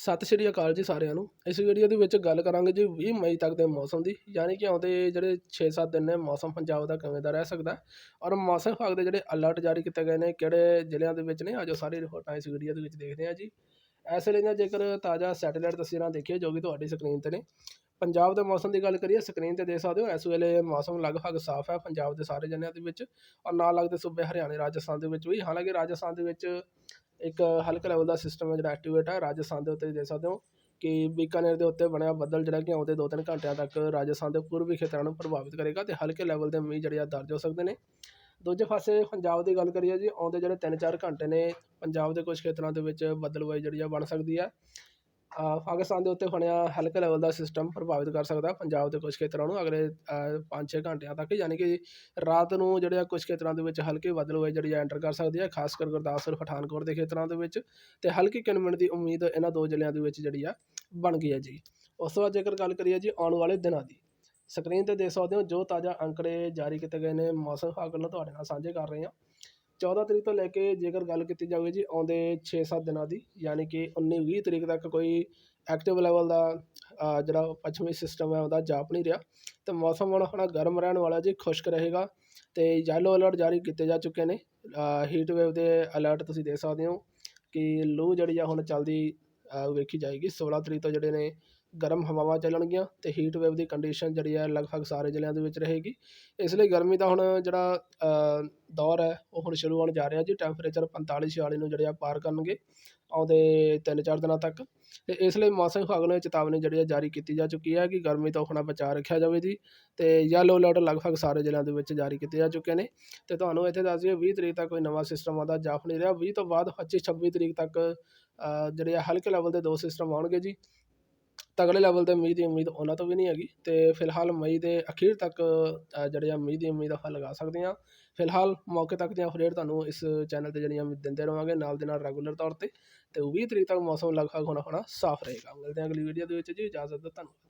ਸਤਿ ਸ਼੍ਰੀ ਅਕਾਲ ਜੀ ਸਾਰਿਆਂ ਨੂੰ। ਇਸ ਵੀਡੀਓ ਦੇ ਵਿੱਚ ਗੱਲ ਕਰਾਂਗੇ ਜੀ 20 ਮਈ ਤੱਕ ਦੇ ਮੌਸਮ ਦੀ, ਯਾਨੀ ਕਿ ਆਉਂਦੇ ਜਿਹੜੇ 6-7 ਦਿਨ ਨੇ ਮੌਸਮ ਪੰਜਾਬ ਦਾ ਕਿਵੇਂ ਦਾ ਰਹਿ ਸਕਦਾ ਔਰ ਮੌਸਮ ਵਿਭਾਗ ਦੇ ਜਿਹੜੇ ਅਲਰਟ ਜਾਰੀ ਕੀਤੇ ਗਏ ਨੇ ਕਿਹੜੇ ਜ਼ਿਲ੍ਹਿਆਂ ਦੇ ਵਿੱਚ ਨੇ ਆਜੋ ਸਾਰੀ ਰਿਪੋਰਟਾਂ ਇਸ ਵੀਡੀਓ ਦੇ ਵਿੱਚ ਦੇਖਦੇ ਹਾਂ ਜੀ। ਇਸ ਲਈ ਦੀਆਂ ਜੇਕਰ ਤਾਜ਼ਾ ਸੈਟੇਲਾਈਟ ਤਸਵੀਰਾਂ ਦੇਖੀਏ ਜੋ ਕਿ ਤੁਹਾਡੀ ਸਕਰੀਨ ਤੇ ਨੇ, ਪੰਜਾਬ ਦੇ ਮੌਸਮ ਦੀ ਗੱਲ ਕਰੀਏ ਸਕਰੀਨ ਤੇ ਦੇਖ ਸਕਦੇ ਹੋ, ਇਸ ਵੇਲੇ ਮੌਸਮ ਲਗਭਗ ਸਾਫ਼ ਹੈ ਪੰਜਾਬ ਦੇ ਸਾਰੇ ਜ਼ਿਲ੍ਹਿਆਂ ਦੇ ਵਿੱਚ ਔਰ ਨਾਲ ਲੱਗਦੇ ਸੂਬੇ ਹਰਿਆਣੇ, ਰਾਜਸਥਾਨ ਦੇ ਵਿੱਚ ਵੀ, ਹਾਲਾਂਕਿ ਰਾਜਸਥਾਨ ਦੇ ਵਿੱਚ ਇੱਕ ਹਲਕਾ ਲੈਵਲ ਦਾ ਸਿਸਟਮ ਹੈ ਜਿਹੜਾ ਐਕਟੀਵੇਟ ਹੈ ਰਾਜਸਥਾਨ ਦੇ ਉੱਤੇ ਦੇਖ ਸਕਦੇ ਹੋ ਕਿ ਬੀਕਾਨੇਰ ਦੇ ਉੱਤੇ ਬਣਿਆ ਬੱਦਲ ਜਿਹੜਾ ਕਿ ਆਉਂਦੇ ਦੋ ਤਿੰਨ ਘੰਟਿਆਂ ਤੱਕ ਰਾਜਸਥਾਨ ਦੇ ਪੂਰਬੀ ਖੇਤਰਾਂ ਨੂੰ ਪ੍ਰਭਾਵਿਤ ਕਰੇਗਾ ਅਤੇ ਹਲਕੇ ਲੈਵਲ ਦੇ ਮੀਂਹ ਜਿਹੜੇ ਆ ਦਰਜ ਹੋ ਸਕਦੇ ਨੇ। ਦੂਜੇ ਪਾਸੇ ਪੰਜਾਬ ਦੀ ਗੱਲ ਕਰੀਏ ਜੀ, ਆਉਂਦੇ ਜਿਹੜੇ 3-4 ਘੰਟੇ ਨੇ, ਪੰਜਾਬ ਦੇ ਕੁਝ ਖੇਤਰਾਂ ਦੇ ਵਿੱਚ ਬੱਦਲਵਾਈ ਜਿਹੜੀ ਆ ਬਣ ਸਕਦੀ ਹੈ ਪਾਕਿਸਤਾਨ ਦੇ ਉੱਤੇ ਬਣਿਆ ਹਲਕੇ ਲੈਵਲ ਦਾ ਸਿਸਟਮ ਪ੍ਰਭਾਵਿਤ ਕਰ ਸਕਦਾ ਪੰਜਾਬ ਦੇ ਕੁਝ ਖੇਤਰਾਂ ਨੂੰ ਅਗਲੇ 5-6 ਘੰਟਿਆਂ ਤੱਕ, ਯਾਨੀ ਕਿ ਰਾਤ ਨੂੰ ਜਿਹੜੇ ਆ ਕੁਝ ਖੇਤਰਾਂ ਦੇ ਵਿੱਚ ਹਲਕੀ ਬੱਦਲਵਾਈ ਜਿਹੜੀ ਆ ਐਂਟਰ ਕਰ ਸਕਦੀ ਹੈ ਖਾਸ ਕਰ ਗੁਰਦਾਸਪੁਰ, ਪਠਾਨਕੋਟ ਦੇ ਖੇਤਰਾਂ ਦੇ ਵਿੱਚ ਅਤੇ ਹਲਕੀ ਕਿਣਮਿਣ ਦੀ ਉਮੀਦ ਇਹਨਾਂ ਦੋ ਜ਼ਿਲ੍ਹਿਆਂ ਦੇ ਵਿੱਚ ਜਿਹੜੀ ਆ ਬਣ ਗਈ ਹੈ ਜੀ। ਉਸ ਤੋਂ ਬਾਅਦ ਜੇਕਰ ਗੱਲ ਕਰੀਏ ਜੀ ਆਉਣ ਵਾਲੇ ਦਿਨਾਂ ਦੀ ਸਕਰੀਨ ਤੇ ਦੇਖ ਸਕਦੇ ਹੋ ਜੋ ਤਾਜ਼ਾ ਅੰਕੜੇ ਜਾਰੀ ਕੀਤੇ ਗਏ ਨੇ, ਮੌਸਮ ਵਿਭਾਗ ਵੱਲੋਂ ਤੁਹਾਡੇ ਨਾਲ ਸਾਂਝੇ ਕਰ ਰਹੇ ਹਾਂ। 14 ਤਰੀਕ ਤੋਂ ਲੈ ਕੇ ਜੇਕਰ ਗੱਲ ਕੀਤੀ ਜਾਵੇ ਜੀ, ਆਉਂਦੇ 6-7 ਦਿਨਾਂ ਦੀ, ਯਾਨੀ ਕਿ ਉੱਨੀ ਵੀਹ ਤਰੀਕ ਤੱਕ ਕੋਈ ਐਕਟਿਵ ਲੈਵਲ ਦਾ ਜਿਹੜਾ ਪੱਛਮੀ ਸਿਸਟਮ ਹੈ ਉਹਦਾ ਜਾਪ ਨਹੀਂ ਰਿਹਾ। ਤੇ ਮੌਸਮ ਹੁਣ ਆਪਣਾ ਗਰਮ ਰਹਿਣ ਵਾਲਾ ਜੀ, ਖੁਸ਼ਕ ਰਹੇਗਾ ਤੇ ਯੈਲੋ ਅਲਰਟ ਜਾਰੀ ਕੀਤੇ ਜਾ ਚੁੱਕੇ ਨੇ। ਹੀਟ ਵੇਵ ਦੇ ਅਲਰਟ ਤੁਸੀਂ ਦੇਖ ਸਕਦੇ ਹੋ ਕਿ ਲੂ ਜਿਹੜੀ ਆ ਹੁਣ ਚੱਲਦੀ ਵੇਖੀ ਜਾਏਗੀ। 16 ਤਰੀਕ ਤੋਂ ਜਿਹੜੇ ਨੇ ਗਰਮ ਹਵਾਵਾਂ ਚੱਲਣਗੀਆਂ ਅਤੇ ਹੀਟ ਵੇਵ ਦੀ ਕੰਡੀਸ਼ਨ ਜਿਹੜੀ ਹੈ ਲਗਭਗ ਸਾਰੇ ਜ਼ਿਲ੍ਹਿਆਂ ਦੇ ਵਿੱਚ ਰਹੇਗੀ। ਇਸ ਲਈ ਗਰਮੀ ਦਾ ਹੁਣ ਜਿਹੜਾ ਦੌਰ ਹੈ, ਉਹ ਹੁਣ ਸ਼ੁਰੂ ਹੋਣ ਜਾ ਰਿਹਾ ਜੀ। ਟੈਂਪਰੇਚਰ 45 46 ਨੂੰ ਜਿਹੜੇ ਆ ਪਾਰ ਕਰਨਗੇ ਆਉਂਦੇ 3-4 ਦਿਨਾਂ ਤੱਕ। ਅਤੇ ਇਸ ਲਈ ਮੌਸਮ ਵਿਭਾਗ ਨੇ ਚੇਤਾਵਨੀ ਜਿਹੜੀ ਹੈ ਜਾਰੀ ਕੀਤੀ ਜਾ ਚੁੱਕੀ ਹੈ ਕਿ ਗਰਮੀ ਤੋਂ ਆਪਣਾ ਬਚਾਅ ਰੱਖਿਆ ਜਾਵੇ ਜੀ। ਅਤੇ ਯੈਲੋ ਅਲਰਟ ਲਗਭਗ ਸਾਰੇ ਜ਼ਿਲ੍ਹਿਆਂ ਦੇ ਵਿੱਚ ਜਾਰੀ ਕੀਤੇ ਜਾ ਚੁੱਕੇ ਨੇ। ਅਤੇ ਤੁਹਾਨੂੰ ਇੱਥੇ ਦੱਸ ਦਈਏ, ਵੀਹ ਤਰੀਕ ਤੱਕ ਕੋਈ ਨਵਾਂ ਸਿਸਟਮ ਆਉਂਦਾ ਜਾਫ ਨਹੀਂ ਰਿਹਾ। ਵੀਹ ਤੋਂ ਬਾਅਦ 25-26 ਤਰੀਕ ਤੱਕ ਜਿਹੜੇ ਆ ਹਲਕੇ ਲੈਵਲ ਦੇ ਦੋ ਸਿਸਟਮ ਆਉਣਗੇ ਜੀ। ਤਗੜੇ ਲੈਵਲ ਤੇ ਮੀਂਹ ਦੀ ਉਮੀਦ ਉਹਨਾਂ ਤੋਂ ਵੀ ਨਹੀਂ ਹੈਗੀ ਅਤੇ ਫਿਲਹਾਲ ਮਈ ਦੇ ਅਖੀਰ ਤੱਕ ਜਿਹੜੇ ਆ ਮੀਂਹ ਦੀ ਉਮੀਦ ਆਪਾਂ ਲਗਾ ਸਕਦੇ ਹਾਂ। ਫਿਲਹਾਲ ਮੌਕੇ ਤੱਕ ਦੀਆਂ ਅਪਡੇਟ ਤੁਹਾਨੂੰ ਇਸ ਚੈਨਲ ਤੇ ਜਿਹੜੀਆਂ ਦਿੰਦੇ ਰਹਾਂਗੇ ਨਾਲ ਦੇ ਨਾਲ ਰੈਗੂਲਰ ਤੌਰ ਤੇ। ਅਤੇ ਵੀਹ ਤਰੀਕ ਤੱਕ ਮੌਸਮ ਲਗਭਗ ਹੋਣਾ ਹੋਣਾ ਸਾਫ਼ ਰਹੇਗਾ। ਮਿਲਦੇ ਹਾਂ ਅਗਲੀ ਵੀਡੀਓ ਦੇ ਵਿੱਚ ਜੀ। ਇਜਾਜ਼ਤ ਦਿਓ ਧੰਨਵਾਦ।